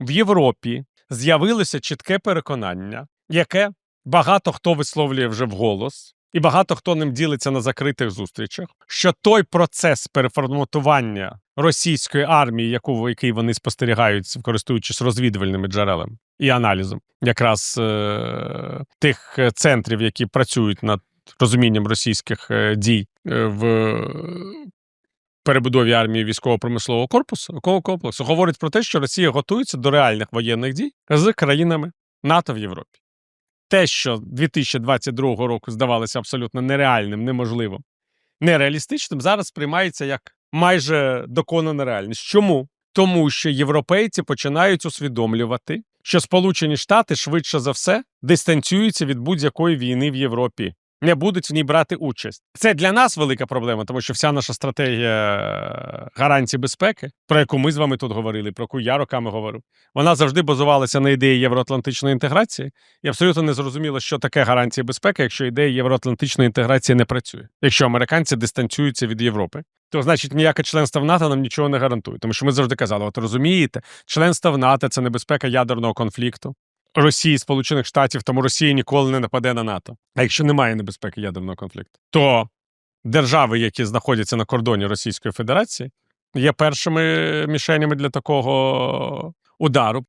в Європі з'явилося чітке переконання, яке багато хто висловлює вже вголос, і багато хто ним ділиться на закритих зустрічах, що той процес переформатування російської армії, яку який вони спостерігають, користуючись розвідувальними джерелами і аналізом, якраз е- тих е, центрів, які працюють над розумінням російських е, дій е, в перебудові армії військово-промислового корпусу комплексу, говорить про те, що Росія готується до реальних воєнних дій з країнами НАТО в Європі. Те, що 2022 року здавалося абсолютно нереальним, неможливим, нереалістичним, зараз сприймається як майже доконана реальність. Чому? Тому що європейці починають усвідомлювати, що Сполучені Штати швидше за все дистанціюються від будь-якої війни в Європі, не будуть в ній брати участь. Це для нас велика проблема, тому що вся наша стратегія е, гарантій безпеки, про яку ми з вами тут говорили, про яку я роками говорив, вона завжди базувалася на ідеї євроатлантичної інтеграції, і абсолютно не зрозуміло, що таке гарантія безпеки, якщо ідея євроатлантичної інтеграції не працює. Якщо американці дистанціюються від Європи, то значить ніяке членство в НАТО нам нічого не гарантує. Тому що ми завжди казали: от розумієте, членство в НАТО це небезпека ядерного конфлікту. Росії, Сполучених Штатів, тому Росія ніколи не нападе на НАТО. А якщо немає небезпеки ядерного конфлікту, то держави, які знаходяться на кордоні Російської Федерації, є першими мішенями для такого удару.